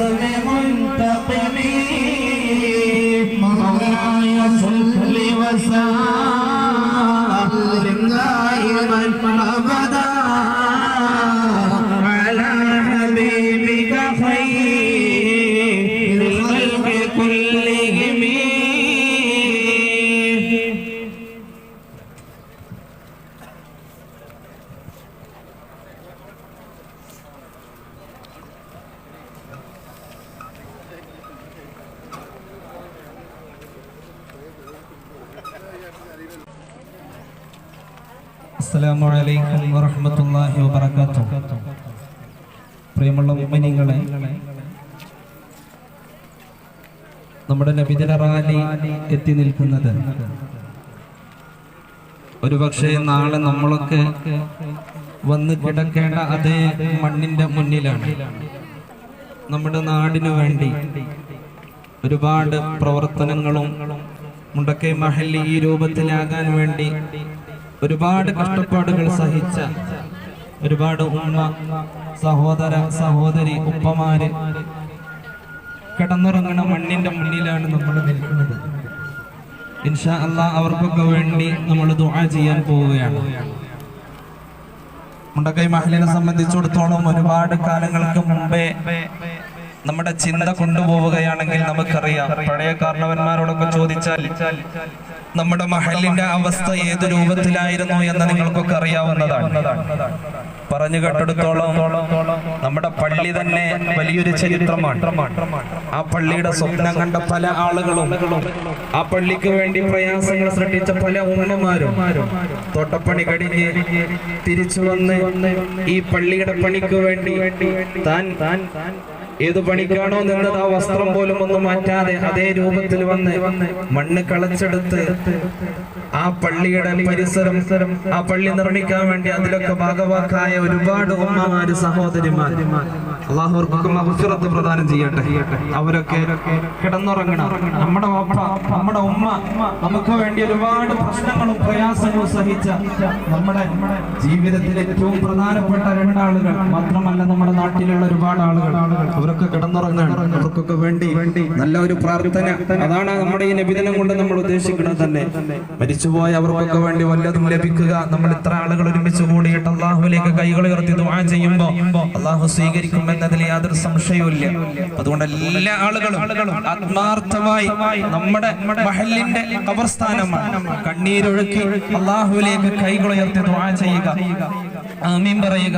عظم منتقمين അസ്സലാമു അലൈക്കും വറഹ്മത്തുള്ളാഹി വബറകാതുഹു. പ്രിയമുള്ള മുഅ്മിനീങ്ങളെ നമ്മുടെ നബിദിന റാലി എത്തി നിൽക്കുന്നത്. ഒരുപക്ഷെ നാളെ നമ്മളൊക്കെ വന്ന് കിടക്കേണ്ട അതേ മണ്ണിന്റെ മുന്നിലാണ്. നമ്മുടെ നാടിനു വേണ്ടി ഒരുപാട് പ്രവർത്തനങ്ങളും മുണ്ടക്കൈ മഹല്ലി ഈ രൂപത്തിലാകാൻ വേണ്ടി ഒരുപാട് കഷ്ടപ്പാടുകൾ സഹിച്ച ഒരുപാട് ഉമ്മ സഹോദര സഹോദരി ഉപ്പമാര് കിടന്നുറങ്ങണ മണ്ണിന്റെ മുന്നിലാണ് നമ്മൾ നിൽക്കുന്നത്. ഇൻഷാ അല്ലാ അവർക്കൊക്കെ വേണ്ടി നമ്മൾ ദുആ ചെയ്യാൻ പോവുകയാണ്. മുണ്ടക്കൈ മഹലിനെ സംബന്ധിച്ചിടത്തോളം ഒരുപാട് കാലങ്ങൾക്ക് മുമ്പേ നമ്മുടെ ചിന്ത കൊണ്ടുപോവുകയാണെങ്കിൽ നമുക്കറിയാം. പഴയ കാരണവന്മാരോടൊക്കെ ചോദിച്ചാൽ നമ്മുടെ മഹലിന്റെ അവസ്ഥ ഏത് രൂപത്തിലായിരുന്നു എന്ന് നിങ്ങൾക്കൊക്കെ അറിയാവുന്നതാണ്. പറഞ്ഞു കേട്ടെടുത്തോളം നമ്മുടെ പള്ളി തന്നെ വലിയൊരു ചരിത്രമാണ്. ആ പള്ളിയുടെ സ്വപ്നം കണ്ട പല ആളുകളും ആ പള്ളിക്ക് വേണ്ടി പ്രയാസങ്ങൾ സൃഷ്ടിച്ച പല ഉമ്മമാരും തോട്ടപ്പണി കഴിഞ്ഞ് തിരിച്ചു വന്ന് ഈ പള്ളിയുടെ പണിക്ക് വേണ്ടി താൻ താൻ ഏത് പണിക്കാണോ നിന്നത് ആ വസ്ത്രം പോലും ഒന്നും മാറ്റാതെ അതേ രൂപത്തിൽ വന്ന് മണ്ണ് കളച്ചെടുത്ത് ആ പള്ളിയുടെ പരിസരം ആ പള്ളി നിർമ്മിക്കാൻ വേണ്ടി അതിലൊക്കെ ഭാഗവാക്കായ ഒരുപാട് ഉമ്മമാര് സഹോദരിമാർ മഹഫിറത്ത് പ്രദാനം ചെയ്യട്ടെ. അവരൊക്കെ കിടന്നുറങ്ങണം. നമ്മുടെ നമ്മുടെ ഉമ്മ നമുക്ക് വേണ്ടി ഒരുപാട് പ്രശ്നങ്ങളും പ്രയാസങ്ങളും സഹിച്ച നമ്മുടെ ജീവിതത്തിൽ ഏറ്റവും പ്രധാനപ്പെട്ട രണ്ടാളുകൾ മാത്രമല്ല നമ്മുടെ നാട്ടിലുള്ള ഒരുപാട് ആളുകൾ. അവരൊക്കെ കിടന്നുറങ്ങണം. അവർക്കൊക്കെ വേണ്ടി നല്ല ഒരു പ്രാർത്ഥന. അതാണ് നമ്മുടെ ഈ നബിദിനം കൊണ്ട് നമ്മൾ ഉദ്ദേശിക്കുന്നത് തന്നെ. മരിച്ചുപോയ അവർക്കൊക്കെ വേണ്ടി വല്ലതും ലഭിക്കുക. നമ്മൾ ഇത്ര ആളുകൾ ഒരുമിച്ച് കൂടിയിട്ട് അള്ളാഹുലേക്ക് കൈകൾ ഉയർത്തി ദുആ ചെയ്യുമ്പോൾ അള്ളാഹു സ്വീകരിക്കും എന്നതിൽ യാതൊരു സംശയവുമില്ല. അതുകൊണ്ട് എല്ലാ ആളുകളും ആത്മാർത്ഥമായി നമ്മുടെ മഹലിന്റെ കബർസ്ഥാനമാണ്. കണ്ണീരൊഴുക്കി ഉയർത്തി ദുആ ചെയ്യുക. ആമീൻ പറയുക.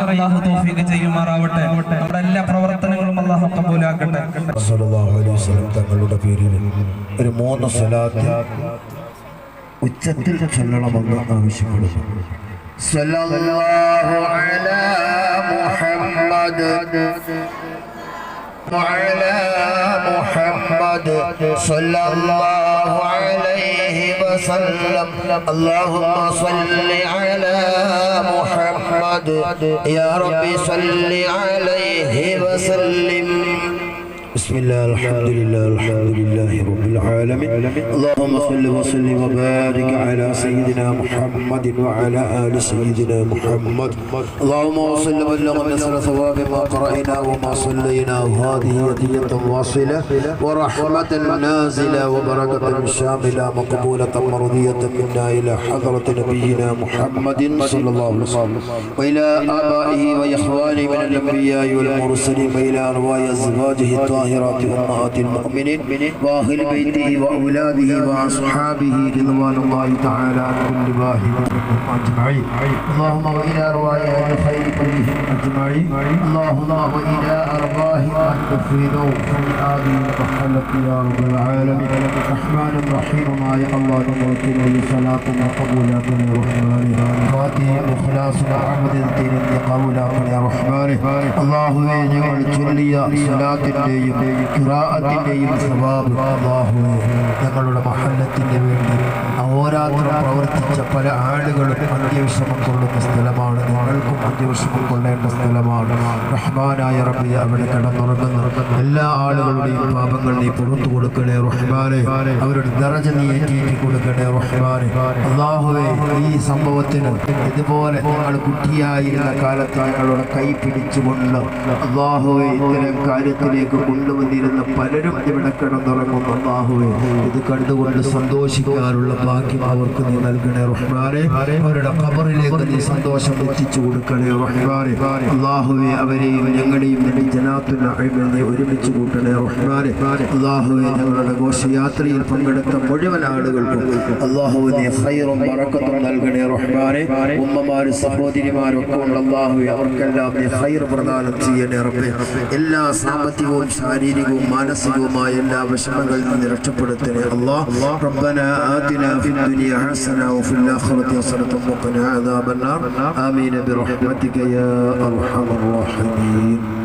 തങ്ങളുടെ പേരിൽ ഒരു മൂന്ന് ഉച്ചത്തിൽ ചൊല്ലണമെന്ന് ആവശ്യപ്പെടുന്നു. صلى الله على محمد. وعلى محمد. صلى الله عليه وسلم. اللهم صل على محمد. يا رب صل عليه وسلم. بسم الله الحمد لله الحمد لله رب العالمين. اللهم صل وسلم وبارك على سيدنا محمد وعلى آل سيدنا محمد. اللهم وصل وبلغ نسر ثواب ما قرأنا وما صلينا. وهذه هدية واصلة ورحمة نازلة وبركة شاملة مقبولة مرضية منا إلى حضرة نبينا محمد صلى الله عليه وسلم. وإلى آبائه وإخوانه من الأنبياء والمرسلين وإلى أرواح أزواجه الطاهرات أمهات المؤمنين وأهل بيته وأولاده وأصحابه رضوان الله تعالى عن كل واحد منهم أجمعين اللهم وإلى أرواح أهل الخير كلهم أجمعين اللهم وإلى أرواح من دفنوا في هذه المحلة يا رب العالمين الرحمن الرحيم ما يا الله نمرتنا لصلاتنا قبولاتنا يا رحمن فاتح مخلاصنا عبد الدين قبولاتنا يا رحمن الله ഞങ്ങൾ ചൊല്ലിയ സ്വലാത്തിൻ്റെയും ഖിറാഅത്തിന്റെയും സ്വഭാവം അള്ളാഹു ഞങ്ങളുടെ മഹല്ലത്തിന് വേണ്ടി അഹോരാത്രം പ്രവർത്തിച്ച പല ആളുകളും അന്ത്യവിഷമം കൊള്ളുന്ന സ്ഥലമാണ്. ഞങ്ങൾക്കും അന്ത്യവിഷമം കൊള്ളേണ്ട സ്ഥലമാണ്. റഹ്മാനായ റബ്ബി അവിടെ കിടന്നുറങ്ങുന്ന എല്ലാ ആളുകളുടെയും പാപങ്ങൾ നീ പുറത്തു കൊടുക്കണേ റഹ്മാനെ. അവരുടെ ദറജ നീ ഏറ്റേറ്റി കൊടുക്കണേ റഹ്മാനെ. അള്ളാഹുവെ ഈ സംഭവത്തിന് ഇതുപോലെ ഞങ്ങൾ കുട്ടിയായിരുന്ന കാലത്ത് ഞങ്ങളുടെ കൈ പിടിച്ചുകൊണ്ട് അള്ളാഹുവെ ഇത്തരം കാര്യത്തിലേക്ക് കൊണ്ടുവന്നിരുന്ന പലരും ഇവിടെ കിടന്നുറങ്ങുന്നു. അള്ളാഹുവെ ഇത് കണ്ടുകൊണ്ട് സന്തോഷിക്കാനുള്ള ഭാഗ്യം അവർക്ക് നീ നൽകണേ റഹ്മാനെ അവരുടെ ഖബറിലേക്ക് നീ സന്തോഷം എത്തിച്ചു കൊടുക്കണേ റഹ്മാനെ അള്ളാഹുവെ അവരെയും ഞങ്ങളെയും നിന്റെ ജനാത്തുൽ അഴിമൽ നീ ഒരുമിച്ച് കൂട്ടണേ റഹ്മാനെ അള്ളാഹുവെ ഞങ്ങളുടെ ഘോഷയാത്രയിൽ പങ്കെടുത്ത മുഴുവൻ ആളുകൾക്കും അള്ളാഹു നീ ഖൈറും ബറക്കത്തും നൽകണേ റഹ്മാനെ ഉമ്മമാരും സഹോദരിമാരും ഒക്കെ ഉണ്ട് അള്ളാഹുവെ അവർക്കെല്ലാം നീ ഖൈർ പ്രദാനം ചെയ്യണേ റബ്ബേ എല്ലാ സാമ്പത്തികവും ശാരീരികവും മാനസികവുമായ എല്ലാ വിഷമങ്ങളിൽ നിന്ന് രക്ഷപ്പെടുത്തണേ അള്ളാഹ് ربنا آتنا في الدنيا حسنة وفي الآخرة حسنة وقنا عذاب النار. آمين برحمتك يا أرحم الراحمين.